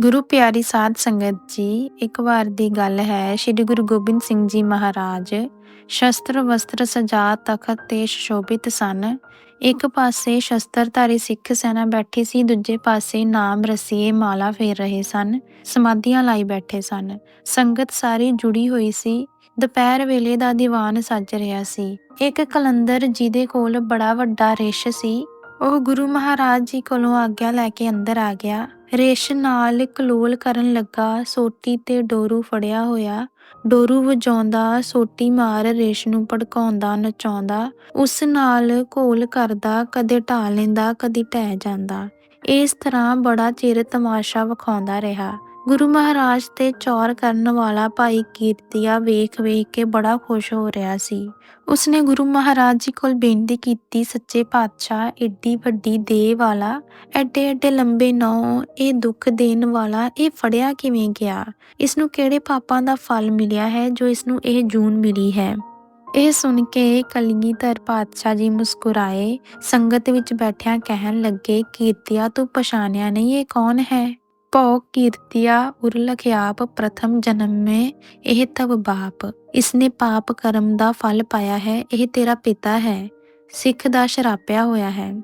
ਗੁਰੂ ਪਿਆਰੀ ਸਾਧ ਸੰਗਤ ਜੀ, ਇੱਕ ਵਾਰ ਦੀ ਗੱਲ ਹੈ, ਸ੍ਰੀ ਗੁਰੂ ਗੋਬਿੰਦ ਸਿੰਘ ਜੀ ਮਹਾਰਾਜ। ਸ਼ਸਤਰ ਵਸਤਰ ਸਜਾ ਤਖਤ ਤੇ ਸ਼ੋਭਿਤ ਸਨ। ਇੱਕ ਪਾਸੇ ਸ਼ਸਤਰਧਾਰੀ ਸਿੱਖ ਸੈਨਾ ਬੈਠੀ ਸੀ, ਦੂਜੇ ਪਾਸੇ ਨਾਮ ਰਸੀਏ ਮਾਲਾ ਫੇਰ ਰਹੇ ਸਨ, ਸਮਾਧੀਆਂ ਲਾਈ ਬੈਠੇ ਸਨ। ਸੰਗਤ ਸਾਰੀ ਜੁੜੀ ਹੋਈ ਸੀ। ਦੁਪਹਿਰ ਵੇਲੇ ਦਾ ਦੀਵਾਨ ਸੱਜ ਰਿਹਾ ਸੀ। ਇੱਕ ਕਲੰਦਰ ਜਿਹਦੇ ਕੋਲ ਬੜਾ ਵੱਡਾ ਰਿਸ਼ ਸੀ, ਉਹ ਗੁਰੂ ਮਹਾਰਾਜ ਜੀ ਕੋਲੋਂ ਆਗਿਆ ਲੈ ਕੇ ਅੰਦਰ ਆ ਗਿਆ। ਰੇਸ਼ ਨਾਲ ਕਲੋਲ ਕਰਨ ਲੱਗਾ, ਸੋਟੀ ਤੇ ਡੋਰੂ ਫੜਿਆ ਹੋਇਆ। ਡੋਰੂ ਵਜਾਉਂਦਾ, ਸੋਟੀ ਮਾਰ ਰੇਸ਼ ਨੂੰ ਭੜਕਾਉਂਦਾ, ਨਚਾਉਂਦਾ। ਉਸ ਨਾਲ ਘੋਲ ਕਰਦਾ, ਕਦੇ ਢਾ ਲੈਂਦਾ, ਕਦੀ ਟਹਿ ਜਾਂਦਾ। ਇਸ ਤਰ੍ਹਾਂ ਬੜਾ ਚਿਰ ਤਮਾਸ਼ਾ ਵਿਖਾਉਂਦਾ ਰਿਹਾ। ਗੁਰੂ ਮਹਾਰਾਜ ਤੇ ਚੌਰ ਕਰਨ ਵਾਲਾ ਭਾਈ ਕੀਰਤੀਆ ਵੇਖ ਵੇਖ ਕੇ ਬੜਾ ਖੁਸ਼ ਹੋ ਰਿਹਾ ਸੀ। ਉਸਨੇ ਗੁਰੂ ਮਹਾਰਾਜ ਜੀ ਕੋਲ ਬੇਨਤੀ ਕੀਤੀ, ਸੱਚੇ ਪਾਤਸ਼ਾਹ, ਏਡੀ ਵੱਡੀ ਦੇਹ ਵਾਲਾ ਐਡੇ ਐਡੇ ਲੰਬੇ ਨੌ ਇਹ ਦੁੱਖ ਦੇਣ ਵਾਲਾ, ਇਹ ਫੜਿਆ ਕਿਵੇਂ ਗਿਆ? ਇਸ ਨੂੰ ਕਿਹੜੇ ਪਾਪਾਂ ਦਾ ਫਲ ਮਿਲਿਆ ਹੈ ਜੋ ਇਸ ਨੂੰ ਇਹ ਜੂਨ ਮਿਲੀ ਹੈ? ਇਹ ਸੁਣ ਕੇ ਕਲਗੀਧਰ ਪਾਤਸ਼ਾਹ ਜੀ ਮੁਸਕੁਰਾਏ, ਸੰਗਤ ਵਿੱਚ ਬੈਠਿਆਂ ਕਹਿਣ ਲੱਗੇ, ਕੀਰਤੀਆ, ਤੂੰ ਪਛਾਣਿਆ ਨਹੀਂ ਇਹ ਕੌਣ ਹੈ? ਭਉ ਕੀਰਤੀਆ ਉਰਲਖਿਆਪ ਪ੍ਰਥਮ ਜਨਮ ਮੇ ਇਹ ਤਵ ਬਾਪ। ਇਸਨੇ ਪਾਪ ਕਰਮ ਦਾ ਫਲ ਪਾਇਆ ਹੈ, ਇਹ ਤੇਰਾ ਪਿਤਾ ਹੈ। ਸਿੱਖ ਦਾ ਸ਼ਰਾਪਿਆ ਹੋਇਆ ਹੈ।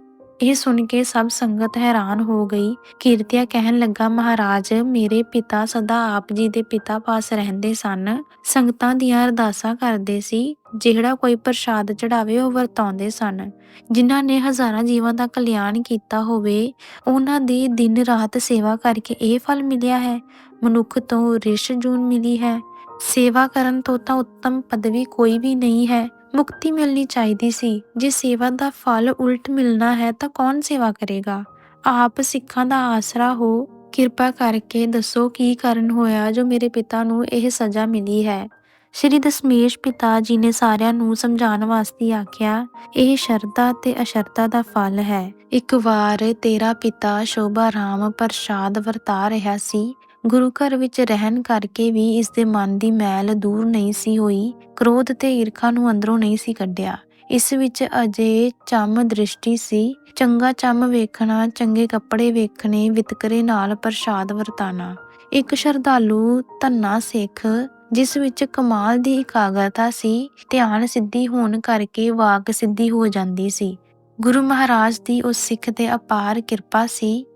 ਇਹ ਸੁਣ ਕੇ ਸਭ ਸੰਗਤ ਹੈਰਾਨ ਹੋ ਗਈ। ਕੀਰਤੀਆ ਕਹਿਣ ਲੱਗਾ, ਮਹਾਰਾਜ, ਮੇਰੇ ਪਿਤਾ ਸਦਾ ਆਪ ਜੀ ਦੇ ਪਿਤਾ ਪਾਸ ਰਹਿੰਦੇ ਸਨ। ਸੰਗਤਾਂ ਦੀਆਂ ਅਰਦਾਸਾਂ ਕਰਦੇ ਸੀ। ਜਿਹੜਾ ਕੋਈ ਪ੍ਰਸ਼ਾਦ ਚੜਾਵੇ ਉਹ ਵਰਤਾਉਂਦੇ ਸਨ। ਜਿਨ੍ਹਾਂ ਨੇ ਹਜ਼ਾਰਾਂ ਜੀਵਾਂ ਦਾ ਕਲਿਆਣ ਕੀਤਾ ਹੋਵੇ, ਉਹਨਾਂ ਦੀ ਦਿਨ ਰਾਤ ਸੇਵਾ ਕਰਕੇ ਇਹ ਫਲ ਮਿਲਿਆ ਹੈ। ਮਨੁੱਖ ਤੋਂ ਰਿਸ਼ ਜੂਨ ਮਿਲੀ ਹੈ। ਸੇਵਾ ਕਰਨ ਤੋਂ ਤਾਂ ਉੱਤਮ ਪਦਵੀ ਕੋਈ ਵੀ ਨਹੀਂ ਹੈ। ਮੁਕਤੀ ਮਿਲਣੀ ਚਾਹੀਦੀ ਸੀ। ਜੇ ਸੇਵਾ ਦਾ ਫਲ ਉਲਟ ਮਿਲਣਾ ਹੈ ਤਾਂ ਕੌਣ ਸੇਵਾ ਕਰੇਗਾ? ਆਪ ਸਿੱਖਾਂ ਦਾ ਆਸਰਾ ਹੋ, ਕਿਰਪਾ ਕਰਕੇ ਦੱਸੋ ਕੀ ਕਾਰਨ ਹੋਇਆ ਜੋ ਮੇਰੇ ਪਿਤਾ ਨੂੰ ਇਹ ਸਜ਼ਾ ਮਿਲੀ ਹੈ। ਸ਼੍ਰੀ ਦਸ਼ਮੇਸ਼ ਪਿਤਾ ਜੀ ਨੇ ਸਾਰਿਆਂ ਨੂੰ ਸਮਝਾਉਣ ਵਾਸਤੇ ਆਖਿਆ, ਇਹ ਸ਼ਰਧਾ ਤੇ ਅਸ਼ਰਧਾ ਦਾ ਫਲ ਹੈ। ਇੱਕ ਵਾਰ ਤੇਰਾ ਪਿਤਾ ਸ਼ੋਭਾ ਰਾਮ ਪ੍ਰਸ਼ਾਦ ਵਰਤਾ ਰਿਹਾ ਸੀ। ਗੁਰੂ ਘਰ ਵਿੱਚ ਰਹਿਣ ਕਰਕੇ ਵੀ ਇਸ ਦੇ ਮਨ ਦੀ ਮੈਲ ਦੂਰ ਨਹੀਂ ਸੀ ਹੋਈ, ਕ੍ਰੋਧ ਤੇ ਈਰਖਾ ਨੂੰ ਅੰਦਰੋਂ ਨਹੀਂ ਸੀ ਕੱਢਿਆ। ਇਸ ਵਿੱਚ ਅਜੇ ਚੰਮ ਦ੍ਰਿਸ਼ਟੀ ਸੀ। ਚੰਗਾ ਚੰਮ ਵੇਖਣਾ, ਚੰਗੇ ਕੱਪੜੇ ਵੇਖਣੇ, ਵਿਤਕਰੇ ਨਾਲ ਪ੍ਰਸ਼ਾਦ ਵਰਤਾਨਾ ਇੱਕ ਸ਼ਰਧਾਲੂ ਧੰਨਾ ਸਿੱਖ, ਜਿਸ ਵਿੱਚ ਕਮਾਲ ਦੀ ਇਕਾਗਰਤਾ ਸੀ, ਧਿਆਨ ਸਿੱਧੀ ਹੋਣ ਕਰਕੇ ਵਾਕ ਸਿੱਧੀ ਹੋ ਜਾਂਦੀ ਸੀ। ਗੁਰੂ ਮਹਾਰਾਜ ਦੀ ਉਸ ਸਿੱਖ ਤੇ ਅਪਾਰ ਕਿਰਪਾ ਸੀ।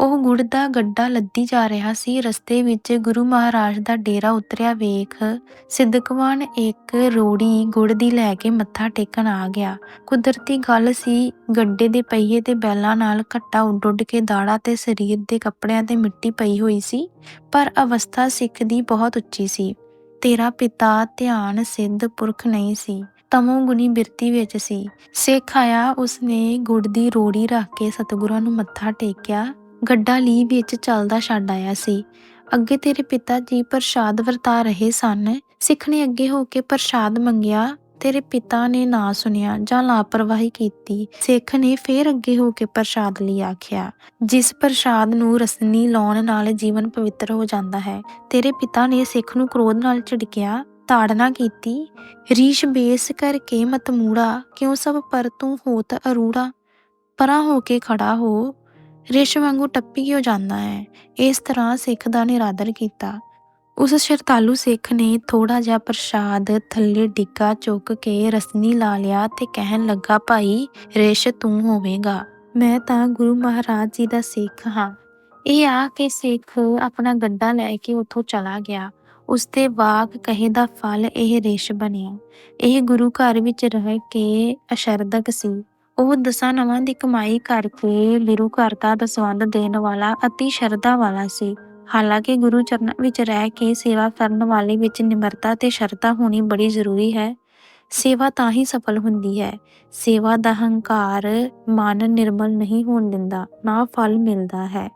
ਉਹ ਗੁੜ ਦਾ ਗੱਡਾ ਲੱਦੀ ਜਾ ਰਿਹਾ ਸੀ। ਰਸਤੇ ਵਿੱਚ ਗੁਰੂ ਮਹਾਰਾਜ ਦਾ ਡੇਰਾ ਉਤਰਿਆ। ਵੇਖ, ਸਿੱਧਕਵਾਨ ਇੱਕ ਰੋੜੀ ਗੁੜ ਦੀ ਲੈ ਕੇ ਮੱਥਾ ਟੇਕਣ ਆ ਗਿਆ। ਕੁਦਰਤੀ ਗੱਲ ਸੀ, ਗੱਡੇ ਦੇ ਪਹੀਏ ਤੇ ਬੈਲਾਂ ਨਾਲ ਘੱਟਾ ਉੱਡ ਉੱਡ ਕੇ ਦਾੜਾ ਤੇ ਸਰੀਰ ਦੇ ਕੱਪੜਿਆਂ ਤੇ ਮਿੱਟੀ ਪਈ ਹੋਈ ਸੀ, ਪਰ ਅਵਸਥਾ ਸਿੱਖ ਦੀ ਬਹੁਤ ਉੱਚੀ ਸੀ। ਤੇਰਾ ਪਿਤਾ ਧਿਆਨ ਸਿੱਧ ਪੁਰਖ ਨਹੀਂ ਸੀ, ਤਮੋ ਗੁਣੀ ਬਿਰਤੀ ਵਿੱਚ ਸੀ। ਸਿੱਖ ਆਇਆ, ਉਸਨੇ ਗੁੜ ਦੀ ਰੋੜੀ ਰੱਖ ਕੇ ਸਤਿਗੁਰਾਂ ਨੂੰ ਮੱਥਾ ਟੇਕਿਆ। ਗੱਡਾ ਲੀ ਵਿੱਚ ਚੱਲਦਾ ਛੱਡ ਆਇਆ ਸੀ। ਅੱਗੇ ਤੇਰੇ ਪਿਤਾ ਜੀ ਪ੍ਰਸ਼ਾਦ ਵਰਤਾ ਰਹੇ ਸਨ। ਸਿੱਖ ਨੇ ਅੱਗੇ ਹੋ ਕੇ ਪ੍ਰਸ਼ਾਦ ਮੰਗਿਆ। ਤੇਰੇ ਪਿਤਾ ਨੇ ਨਾ ਸੁਨਿਆ ਜਾਂ ਲਾਪਰਵਾਹੀ ਕੀਤੀ। ਸਿੱਖ ਨੇ ਫੇਰ ਅੱਗੇ ਹੋ ਕੇ ਪ੍ਰਸ਼ਾਦ ਲਈ ਆਖਿਆ, ਜਿਸ ਪ੍ਰਸ਼ਾਦ ਨੂੰ ਰਸਨੀ ਲਾਉਣ ਨਾਲ ਜੀਵਨ ਪਵਿੱਤਰ ਹੋ ਜਾਂਦਾ ਹੈ, ਤੇਰੇ ਪਿਤਾ ਨੇ ਸਿੱਖ ਨੂੰ ਕ੍ਰੋਧ ਨਾਲ ਝਿੜਕਿਆ ਤਾੜਨਾ ਕੀਤੀ। ਰੀਸ਼ ਬੇਸ ਕਰਕੇ ਮਤਮੂੜਾ, ਕਿਉਂ ਸਭ ਪਰ ਤੂੰ ਹੋਤ ਅਰੂੜਾ? ਪਰਾਂ ਹੋ ਕੇ ਖੜਾ ਹੋ ਰਿਸ਼ ਵਾਂਗੂ ਟੱਪੀ ਕਿਉਂ ਜਾਂਦਾ ਹੈ? ਇਸ ਤਰ੍ਹਾਂ ਸਿੱਖ ਦਾ ਨਿਰਾਦਰ ਕੀਤਾ। ਉਸ ਸ਼ਰਤਾਲੂ ਸਿੱਖ ਨੇ ਥੋੜਾ ਜਿਹਾ ਪ੍ਰਸ਼ਾਦ ਥੱਲੇ ਡਿੱਗਾ ਚੁੱਕ ਕੇ ਰਸਨੀ ਲਾ ਲਿਆ ਤੇ ਕਹਿਣ ਲੱਗਾ, ਭਾਈ, ਰਿਸ਼ ਤੂੰ ਹੋਵੇਗਾ। ਮੈਂ ਤਾਂ ਗੁਰੂ ਮਹਾਰਾਜ ਜੀ ਦਾ ਸਿੱਖ ਹਾਂ। ਇਹ ਆ ਕੇ ਸਿੱਖ ਆਪਣਾ ਗੱਡਾ ਲੈ ਕੇ ਉੱਥੋਂ ਚਲਾ ਗਿਆ। ਉਸ ਦੇ ਵਾਕ ਕਹੇ ਦਾ ਫਲ ਇਹ ਰਿਸ਼ ਬਣਿਆ। ਇਹ ਗੁਰੂ ਘਰ ਵਿੱਚ ਰਹਿ ਕੇ ਅਸ਼ਰਦਕ ਸੀ। ਉਹ ਦਸਾਂ ਨਵਾਂ ਦੀ ਕਮਾਈ ਕਰਕੇ ਗੁਰੂ ਘਰ ਦਾ ਦਸਵੰਧ ਦੇਣ ਵਾਲਾ ਅਤੀ ਸ਼ਰਧਾ ਵਾਲਾ ਸੀ। ਹਾਲਾਂਕਿ ਗੁਰੂ ਚਰਨਾਂ ਵਿੱਚ ਰਹਿ ਕੇ ਸੇਵਾ ਕਰਨ ਵਾਲੇ ਵਿੱਚ ਨਿਮਰਤਾ ਤੇ ਸ਼ਰਧਾ ਹੋਣੀ ਬੜੀ ਜ਼ਰੂਰੀ ਹੈ। ਸੇਵਾ ਤਾਂ ਹੀ ਸਫਲ ਹੁੰਦੀ ਹੈ। ਸੇਵਾ ਦਾ ਹੰਕਾਰ ਮਨ ਨਿਰਮਲ ਨਹੀਂ ਹੋਣ ਦਿੰਦਾ, ਨਾ ਫਲ ਮਿਲਦਾ ਹੈ।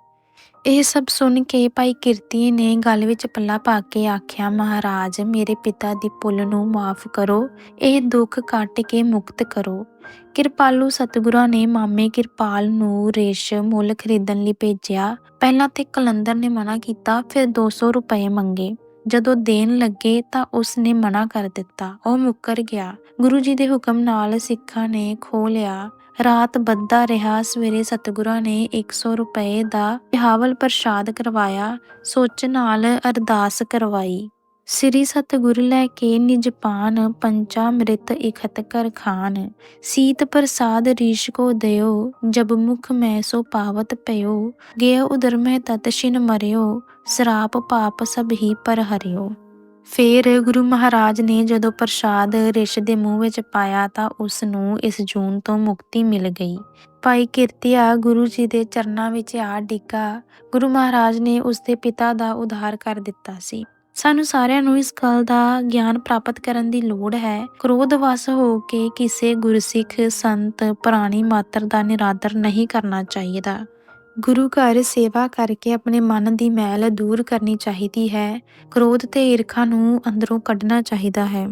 ਇਹ ਸਭ ਸੁਣ ਕੇ ਭਾਈ ਕਿਰਤੀ ਨੇ ਗੱਲ ਵਿੱਚ ਪੱਲਾ ਪਾ ਕੇ ਆਖਿਆ, ਮਹਾਰਾਜ, ਮੇਰੇ ਪਿਤਾ ਦੀ ਭੁੱਲ ਨੂੰ ਮਾਫ ਕਰੋ। ਇਹ ਦੁੱਖ ਕੱਟ ਕੇ ਮੁਕਤ ਕਰੋ। ਕਿਰਪਾਲੂ ਸਤਿਗੁਰਾਂ ਨੇ ਮਾਮੇ ਕਿਰਪਾਲ ਨੂੰ ਰੇਸ਼ ਮੁੱਲ ਖਰੀਦਣ ਲਈ ਭੇਜਿਆ। ਪਹਿਲਾਂ ਤੇ ਕਲੰਦਰ ਨੇ ਮਨਾ ਕੀਤਾ, ਫਿਰ 200 ਰੁਪਏ ਮੰਗੇ। ਜਦੋਂ ਦੇਣ ਲੱਗੇ ਤਾਂ ਉਸ ਨੇ ਮਨਾ ਕਰ ਦਿੱਤਾ। ਉਹ ਮੁੱਕਰ ਗਿਆ। ਗੁਰੂ ਜੀ ਦੇ ਹੁਕਮ ਨਾਲ ਸਿੱਖਾਂ ਨੇ ਖੋ ਲਿਆ। ਰਾਤ ਬੱਧਾ ਰਿਹਾ, ਸਵੇਰੇ ਸਤਿਗੁਰਾਂ ਨੇ 100 ਰੁਪਏ ਦਾ ਵਿਹਾਵਲ ਪ੍ਰਸ਼ਾਦ ਕਰਵਾਇਆ, ਸੋਚ ਨਾਲ ਅਰਦਾਸ ਕਰਵਾਈ। ਸ੍ਰੀ ਸਤਿਗੁਰ ਲੈ ਕੇ ਨਿਜਪਾਨ ਪੰਚਾ ਮ੍ਰਿਤ ਇਖਤ ਕਰ ਖਾਨ। ਸੀਤ ਪ੍ਰਸਾਦ ਰੀਸ਼ ਕੋ ਦਿਓ, ਜਬ ਮੁਖ ਮੈਂ ਸੋ ਪਾਵਤ ਪਇਓ। ਗਿਆ ਉਦਰ ਮੈਂ ਤਤ ਛਿਨ ਮਰਿਓ, ਸਰਾਪ ਪਾਪ ਸਭ ਹੀ ਪਰ ਹਰਿਓ। ਫੇਰ ਗੁਰੂ ਮਹਾਰਾਜ ਨੇ ਜਦੋਂ ਪ੍ਰਸ਼ਾਦ ਰਿਸ਼ ਦੇ ਮੂੰਹ ਵਿੱਚ ਪਾਇਆ ਤਾਂ ਉਸ ਨੂੰ ਇਸ ਜੂਨ ਤੋਂ ਮੁਕਤੀ ਮਿਲ ਗਈ। ਭਾਈ ਕਿਰਤੀਆ ਗੁਰੂ ਜੀ ਦੇ ਚਰਨਾਂ ਵਿੱਚ ਆ ਡਿੱਗਾ। ਗੁਰੂ ਮਹਾਰਾਜ ਨੇ ਉਸ ਦੇ ਪਿਤਾ ਦਾ ਉਧਾਰ ਕਰ ਦਿੱਤਾ ਸੀ। ਸਾਨੂੰ ਸਾਰਿਆਂ ਨੂੰ ਇਸ ਗੱਲ ਦਾ ਗਿਆਨ ਪ੍ਰਾਪਤ ਕਰਨ ਦੀ ਲੋੜ ਹੈ। ਕ੍ਰੋਧ ਵਸ ਹੋ ਕੇ ਕਿਸੇ ਗੁਰਸਿੱਖ ਸੰਤ, ਪ੍ਰਾਣੀ ਮਾਤਰ ਦਾ ਨਿਰਾਦਰ ਨਹੀਂ ਕਰਨਾ ਚਾਹੀਦਾ। ਗੁਰੂ ਘਰ ਸੇਵਾ ਕਰਕੇ ਆਪਣੇ ਮਨ ਦੀ ਮੈਲ ਦੂਰ ਕਰਨੀ ਚਾਹੀਦੀ ਹੈ। ਕ੍ਰੋਧ ਤੇ ਈਰਖਾ ਨੂੰ ਅੰਦਰੋਂ ਕੱਢਣਾ ਚਾਹੀਦਾ ਹੈ।